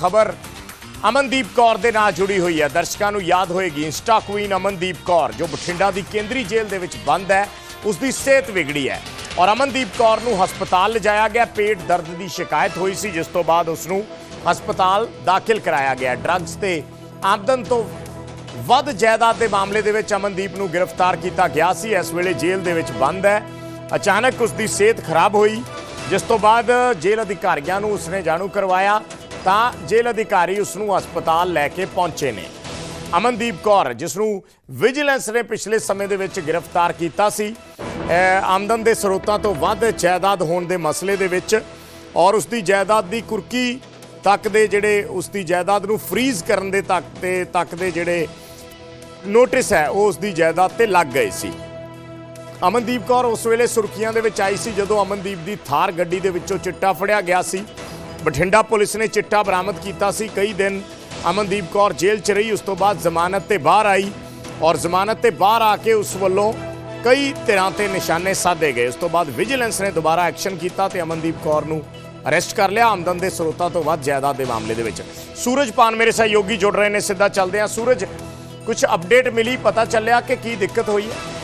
ਖਬਰ ਅਮਨਦੀਪ ਕੌਰ ਦੇ ਨਾਲ ਜੁੜੀ ਹੋਈ ਹੈ। ਦਰਸ਼ਕਾਂ ਨੂੰ ਯਾਦ ਹੋਏਗੀ, ਇੰਸਟਾ ਕੁਈਨ ਅਮਨਦੀਪ ਕੌਰ, ਜੋ ਬਠਿੰਡਾ ਦੀ ਕੇਂਦਰੀ ਜੇਲ੍ਹ ਦੇ ਵਿੱਚ ਬੰਦ ਹੈ ਉਸ ਦੀ ਸਿਹਤ ਵਿਗੜੀ ਹੈ। ਔਰ ਅਮਨਦੀਪ ਕੌਰ ਨੂੰ ਹਸਪਤਾਲ ਲਿਜਾਇਆ ਗਿਆ। ਪੇਟ ਦਰਦ ਦੀ ਸ਼ਿਕਾਇਤ ਹੋਈ ਸੀ, ਜਿਸ ਤੋਂ ਬਾਅਦ ਉਸ ਨੂੰ ਹਸਪਤਾਲ ਦਾਖਲ ਕਰਾਇਆ ਗਿਆ। ਡਰੱਗਸ ਤੇ ਆਮਦਨ ਤੋਂ ਵੱਧ ਜਾਇਦਾਦ ਦੇ ਮਾਮਲੇ ਦੇ ਵਿੱਚ ਅਮਨਦੀਪ ਨੂੰ ਗ੍ਰਿਫਤਾਰ ਕੀਤਾ ਗਿਆ ਸੀ। ਇਸ ਵੇਲੇ ਜੇਲ੍ਹ ਦੇ ਵਿੱਚ ਬੰਦ ਹੈ। ਅਚਾਨਕ ਉਸ ਦੀ ਸਿਹਤ ਖਰਾਬ ਹੋਈ, ਜਿਸ ਤੋਂ ਬਾਅਦ ਜੇਲ੍ਹ ਅਧਿਕਾਰੀਆਂ ਨੂੰ ਉਸਨੇ ਜਾਣੂ ਕਰਵਾਇਆ। ਤਾਂ ਜੇਲ੍ਹ ਅਧਿਕਾਰੀ ਉਸ ਨੂੰ ਹਸਪਤਾਲ ਲੈ ਕੇ ਪਹੁੰਚੇ ਨੇ। ਅਮਨਦੀਪ ਕੌਰ ਜਿਸ ਨੂੰ ਵਿਜੀਲੈਂਸ ਨੇ ਪਿਛਲੇ ਸਮੇਂ ਦੇ ਵਿੱਚ ਗ੍ਰਿਫਤਾਰ ਕੀਤਾ ਸੀ ਆਮਦਨ ਦੇ ਸਰੋਤਾਂ ਤੋਂ ਵੱਧ ਜਾਇਦਾਦ ਹੋਣ ਦੇ ਮਸਲੇ ਦੇ ਵਿੱਚ ਔਰ ਉਸ ਦੀ ਜਾਇਦਾਦ ਦੀ ਕੁਰਕੀ ਤੱਕ ਦੇ ਜਿਹੜੇ ਉਸ ਦੀ ਜਾਇਦਾਦ ਨੂੰ ਫ੍ਰੀਜ਼ ਕਰਨ ਦੇ ਤੱਕ ਤੇ ਤੱਕ ਦੇ ਜਿਹੜੇ ਨੋਟਿਸ ਹੈ, ਉਹ ਉਸ ਦੀ ਜਾਇਦਾਦ ਤੇ ਲੱਗ ਗਏ ਸੀ। ਅਮਨਦੀਪ ਕੌਰ ਉਸ ਵੇਲੇ ਸੁਰਖੀਆਂ ਦੇ ਵਿੱਚ ਆਈ ਸੀ ਜਦੋਂ ਅਮਨਦੀਪ ਦੀ ਥਾਰ ਗੱਡੀ ਦੇ ਵਿੱਚੋਂ ਚਿੱਟਾ ਫੜਿਆ ਗਿਆ ਸੀ। ਬਠਿੰਡਾ ਪੁਲਿਸ ਨੇ ਚਿੱਟਾ ਬਰਾਮਦ ਕੀਤਾ ਸੀ। ਕਈ ਦਿਨ ਅਮਨਦੀਪ ਕੌਰ ਜੇਲ੍ਹ 'ਚ ਰਹੀ, ਉਸ ਤੋਂ ਬਾਅਦ ਜ਼ਮਾਨਤ ਤੇ ਬਾਹਰ ਆਈ ਔਰ ਜ਼ਮਾਨਤ ਤੇ ਬਾਹਰ ਆ ਕੇ ਉਸ ਵੱਲੋਂ ਕਈ ਧਿਰਾਂ ਤੇ ਨਿਸ਼ਾਨੇ ਸਾਧੇ ਗਏ। ਉਸ ਤੋਂ ਬਾਅਦ ਵਿਜੀਲੈਂਸ ਨੇ ਦੁਬਾਰਾ ਐਕਸ਼ਨ ਕੀਤਾ ਤੇ ਅਮਨਦੀਪ ਕੌਰ ਨੂੰ ਅਰੈਸਟ ਕਰ ਲਿਆ। ਆਮਦਨ ਦੇ ਸਰੋਤਾਂ ਤੋਂ ਵੱਧ ਜਾਇਦਾਦ ਦੇ ਮਾਮਲੇ ਦੇ ਵਿੱਚ ਸੂਰਜ ਪਾਨ ਮੇਰੇ ਸਹਿਯੋਗੀ ਜੁੜ ਰਹੇ ਨੇ ਸਿੱਧਾ ਚੱਲਦੇ ਆ ਸੂਰਜ ਕੁਝ ਅਪਡੇਟ ਮਿਲੀ? ਪਤਾ ਚੱਲਿਆ ਕਿ ਕੀ ਦਿੱਕਤ ਹੋਈ ਹੈ?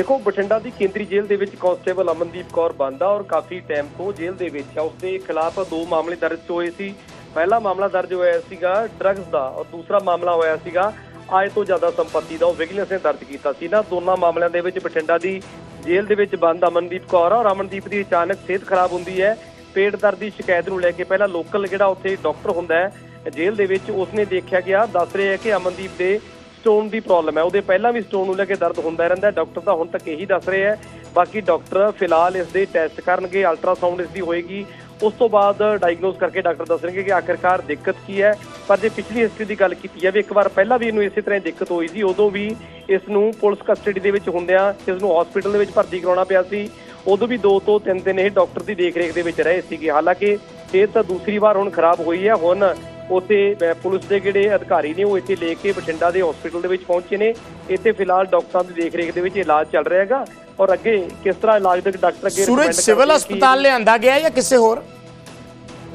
ਦੇਖੋ, ਬਠਿੰਡਾ ਦੀ ਕੇਂਦਰੀ ਜੇਲ੍ਹ ਦੇ ਵਿੱਚ ਕਾਂਸਟੇਬਲ ਅਮਨਦੀਪ ਕੌਰ ਬੰਦਾ ਔਰ ਕਾਫੀ ਟਾਈਮ ਤੋਂ ਜੇਲ੍ਹ ਦੇ ਵਿੱਚ ਆ। ਉਸਦੇ ਖਿਲਾਫ ਦੋ ਮਾਮਲੇ ਦਰਜ ਹੋਏ ਸੀ। ਪਹਿਲਾ ਮਾਮਲਾ ਦਰਜ ਹੋਇਆ ਸੀਗਾ ਡਰੱਗਸ ਦਾ ਔਰ ਦੂਸਰਾ ਮਾਮਲਾ ਹੋਇਆ ਸੀਗਾ ਆਏ ਤੋਂ ਜ਼ਿਆਦਾ ਸੰਪਤੀ ਦਾ। ਉਹ ਵਿਜੀਲੈਂਸ ਨੇ ਦਰਜ ਕੀਤਾ ਸੀ। ਨਾ ਦੋਨਾਂ ਮਾਮਲਿਆਂ ਦੇ ਵਿੱਚ ਬਠਿੰਡਾ ਦੀ ਜੇਲ੍ਹ ਦੇ ਵਿੱਚ ਬੰਦ ਅਮਨਦੀਪ ਕੌਰ ਔਰ ਅਮਨਦੀਪ ਦੀ ਅਚਾਨਕ ਸਿਹਤ ਖਰਾਬ ਹੁੰਦੀ ਹੈ। ਪੇਟ ਦਰਦ ਦੀ ਸ਼ਿਕਾਇਤ ਨੂੰ ਲੈ ਕੇ ਪਹਿਲਾਂ ਲੋਕਲ ਜਿਹੜਾ ਉੱਥੇ ਡਾਕਟਰ ਹੁੰਦਾ ਹੈ ਜੇਲ੍ਹ ਦੇ ਵਿੱਚ, ਉਸਨੇ ਦੇਖਿਆ ਗਿਆ ਦੱਸ ਰਿਹਾ ਹੈ ਕਿ ਅਮਨਦੀਪ ਦੇ ਸਟੋਨ ਦੀ ਪ੍ਰੋਬਲਮ ਹੈ। ਉਹਦੇ ਪਹਿਲਾਂ ਵੀ ਸਟੋਨ ਨੂੰ ਲੈ ਕੇ ਦਰਦ ਹੁੰਦਾ ਰਹਿੰਦਾ ਡਾਕਟਰ ਤਾਂ ਹੁਣ ਤੱਕ ਇਹੀ ਦੱਸ ਰਹੇ ਹੈ। ਬਾਕੀ ਡਾਕਟਰ ਫਿਲਹਾਲ ਇਸ ਦੇ ਟੈਸਟ ਕਰਨਗੇ ਅਲਟਰਾਸਾਊਂਡ ਇਸ ਦੀ ਹੋਏਗੀ। ਉਸ ਤੋਂ ਬਾਅਦ ਡਾਇਗਨੋਸ ਕਰਕੇ ਡਾਕਟਰ ਦੱਸਣਗੇ ਕਿ ਆਖਿਰਕਾਰ ਦਿੱਕਤ ਕੀ ਹੈ। ਪਰ ਜੇ ਪਿਛਲੀ ਹਿਸਟਰੀ ਦੀ ਗੱਲ ਕੀਤੀ ਜਾਵੇ, ਇੱਕ ਵਾਰ ਪਹਿਲਾਂ ਵੀ ਇਹਨੂੰ ਇਸੇ ਤਰ੍ਹਾਂ ਦਿੱਕਤ ਹੋਈ ਸੀ। ਉਦੋਂ ਵੀ ਇਸ ਨੂੰ ਪੁਲਿਸ ਕਸਟਡੀ ਦੇ ਵਿੱਚ ਹੁੰਦਿਆਂ ਇਸ ਨੂੰ ਹਸਪੀਟਲ ਦੇ ਵਿੱਚ ਭਰਤੀ ਕਰਾਉਣਾ ਪਿਆ ਸੀ। ਉਦੋਂ ਵੀ 2 ਤੋਂ 3 ਦਿਨ ਇਹ ਡਾਕਟਰ ਦੀ ਦੇਖਰੇਖ ਦੇ ਵਿੱਚ ਰਹੇ ਸੀਗੇ। ਹਾਲਾਂਕਿ ਇਹ ਤਾਂ ਦੂਸਰੀ ਵਾਰ ਹੁਣ ਖਰਾਬ ਹੋਈ ਹੈ। ਹੁਣ ਉੱਥੇ ਪੁਲਿਸ ਦੇ ਜਿਹੜੇ ਅਧਿਕਾਰੀ ਨੇ ਉਹ ਇੱਥੇ ਲੈ ਕੇ ਬਠਿੰਡਾ ਦੇ ਹਸਪੀਟਲ ਦੇ ਵਿੱਚ ਪਹੁੰਚੇ ਨੇ। ਇੱਥੇ ਫਿਲਹਾਲ ਡਾਕਟਰਾਂ ਦੀ ਦੇਖਰੇਖ ਦੇ ਵਿੱਚ ਇਲਾਜ ਚੱਲ ਰਿਹਾ ਹੈਗਾ। ਔਰ ਅੱਗੇ ਕਿਸ ਤਰ੍ਹਾਂ ਇਲਾਜ ਦੇ ਡਾਕਟਰ ਅੱਗੇ ਸੂਰਜ ਸਿਵਲ ਹਸਪਤਾਲ ਲਿਆਂਦਾ ਗਿਆ ਜਾਂ ਕਿਸੇ ਹੋਰ?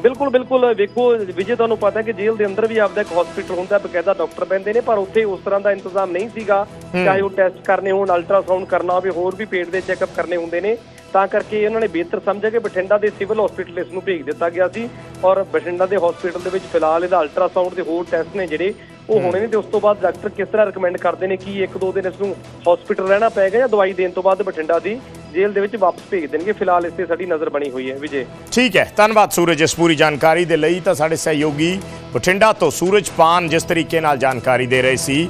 ਬਿਲਕੁਲ ਬਿਲਕੁਲ। ਵੇਖੋ ਵਿਜੇ ਤੁਹਾਨੂੰ ਪਤਾ ਹੈ ਕਿ ਜੇਲ੍ਹ ਦੇ ਅੰਦਰ ਵੀ ਆਪਦਾ ਇੱਕ ਹਸਪੀਟਲ ਹੁੰਦਾ ਬਕਾਇਦਾ ਡਾਕਟਰ ਪੈਂਦੇ ਨੇ ਪਰ ਉੱਥੇ ਉਸ ਤਰ੍ਹਾਂ ਦਾ ਇੰਤਜ਼ਾਮ ਨਹੀਂ ਸੀਗਾ। ਚਾਹੇ ਉਹ ਟੈਸਟ ਕਰਨੇ ਹੋਣ ਅਲਟਰਾਸਾਊਂਡ ਕਰਨਾ ਹੋਵੇ ਹੋਰ ਵੀ ਪੇਟ ਦੇ ਚੈੱਕਅਪ ਕਰਨੇ ਹੁੰਦੇ ਨੇ। ਤਾਂ ਕਰਕੇ ਇਹਨਾਂ ਨੇ ਬਿਹਤਰ ਸਮਝਿਆ ਕਿ ਬਠਿੰਡਾ ਦੇ ਸਿਵਲ ਹਸਪੀਟਲ ਇਸ ਨੂੰ ਭੇਜ ਦਿੱਤਾ ਗਿਆ ਸੀ। ਔਰ ਬਠਿੰਡਾ ਦੇ ਹਸਪੀਟਲ ਦੇ ਵਿੱਚ ਫਿਲਹਾਲ ਇਹਦਾ ਅਲਟਰਾਸਾਊਂਡ ਦੇ ਹੋਰ ਟੈਸਟ ਨੇ ਜਿਹੜੇ ਉਹ ਹੋਣੇ ਨੇ ਤੇ ਉਸ ਤੋਂ ਬਾਅਦ ਡਾਕਟਰ ਕਿਸ ਤਰ੍ਹਾਂ ਰეკਮੈਂਡ ਕਰਦੇ ਨੇ, ਕਿ ਇੱਕ ਦੋ ਦਿਨ ਇਸ ਨੂੰ ਹਸਪੀਟਲ ਰਹਿਣਾ ਪਏਗਾ ਜਾਂ ਦਵਾਈ ਦੇਣ ਤੋਂ ਬਾਅਦ ਬਠਿੰਡਾ ਦੀ ਜੇਲ੍ਹ ਦੇ ਵਿੱਚ ਵਾਪਸ ਭੇਜ ਦੇਣਗੇ। ਫਿਲਹਾਲ ਇਸ ਤੇ ਸਾਡੀ ਨਜ਼ਰ ਬਣੀ ਹੋਈ ਹੈ, ਵਿਜੇ। ਠੀਕ ਹੈ, ਧੰਨਵਾਦ ਸੂਰਜ ਇਸ ਪੂਰੀ ਜਾਣਕਾਰੀ ਦੇ ਲਈ। ਤਾਂ ਸਾਡੇ ਸਹਿਯੋਗੀ ਬਠਿੰਡਾ ਤੋਂ ਸੂਰਜ ਪਾਨ ਜਿਸ ਤਰੀਕੇ ਨਾਲ ਜਾਣਕਾਰੀ ਦੇ ਰਹੇ ਸੀ,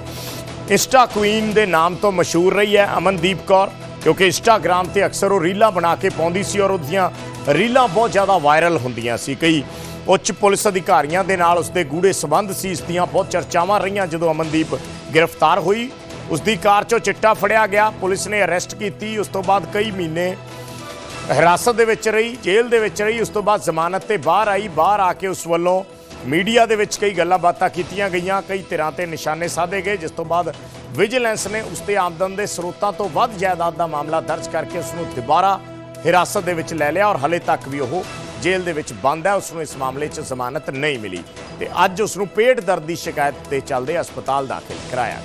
ਇੰਸਟਾ ਕੁਈਨ ਦੇ ਨਾਮ ਤੋਂ ਮਸ਼ਹੂਰ ਰਹੀ ਹੈ ਅਮਨਦੀਪ ਕੌਰ, ਕਿਉਂਕਿ ਇੰਸਟਾਗ੍ਰam ਤੇ ਅਕਸਰ ਉਹ ਰੀਲਾਂ ਬਣਾ ਕੇ ਪਾਉਂਦੀ ਸੀ ਔਰ ਉਹਦੀਆਂ ਰੀਲਾਂ ਬਹੁਤ ਜ਼ਿਆਦਾ ਵਾਇਰਲ ਹੁੰਦੀਆਂ ਸੀ। ਕਈ ਉੱਚ ਪੁਲਿਸ ਅਧਿਕਾਰੀਆਂ ਦੇ ਨਾਲ ਉਸਦੇ ਗੂੜੇ ਸਬੰਧ ਸੀ। ਇਸ ਦੀਆਂ ਬਹੁਤ ਚਰਚਾਵਾਂ ਰਹੀਆਂ ਜਦੋਂ ਅਮਨਦੀਪ ਗ੍ਰਿਫਤਾਰ ਹੋਈ। ਉਸ ਦੀ ਕਾਰ 'ਚੋਂ ਚਿੱਟਾ ਫੜਿਆ ਗਿਆ। ਪੁਲਿਸ ਨੇ ਅਰੈਸਟ ਕੀਤੀ। ਉਸ ਤੋਂ ਬਾਅਦ ਕਈ ਮਹੀਨੇ ਹਿਰਾਸਤ ਦੇ ਵਿੱਚ ਰਹੀ, ਜੇਲ੍ਹ ਦੇ ਵਿੱਚ ਰਹੀ। ਉਸ ਤੋਂ ਬਾਅਦ ਜ਼ਮਾਨਤ ਤੇ ਬਾਹਰ ਆਈ। ਬਾਹਰ ਆ ਕੇ ਉਸ ਵੱਲੋਂ ਮੀਡੀਆ ਦੇ ਵਿੱਚ ਕਈ ਗੱਲਾਂ ਬਾਤਾਂ ਕੀਤੀਆਂ ਗਈਆਂ। ਕਈ ਧਿਰਾਂ ਤੇ ਨਿਸ਼ਾਨੇ ਸਾਧੇ ਗਏ, ਜਿਸ ਤੋਂ ਬਾਅਦ ਵਿਜੀਲੈਂਸ ਨੇ ਉਸ ਤੇ ਆਮਦਨ ਦੇ ਸਰੋਤਾਂ ਤੋਂ ਵੱਧ ਜਾਇਦਾਦ ਦਾ ਮਾਮਲਾ ਦਰਜ ਕਰਕੇ ਉਸ ਨੂੰ ਦੁਬਾਰਾ ਹਿਰਾਸਤ ਦੇ ਵਿੱਚ ਲੈ ਲਿਆ ਔਰ ਹਲੇ ਤੱਕ ਵੀ ਉਹ ਜੇਲ੍ਹ ਦੇ ਵਿੱਚ ਬੰਦ ਹੈ ਉਸ ਨੂੰ ਇਸ ਮਾਮਲੇ 'ਚ ਜ਼ਮਾਨਤ ਨਹੀਂ ਮਿਲੀ ਤੇ ਅੱਜ ਉਸ ਨੂੰ ਪੇਟ ਦਰਦ ਦੀ ਸ਼ਿਕਾਇਤ ਦੇ ਚੱਲਦੇ ਹਸਪਤਾਲ ਦਾਖਲ ਕਰਾਇਆ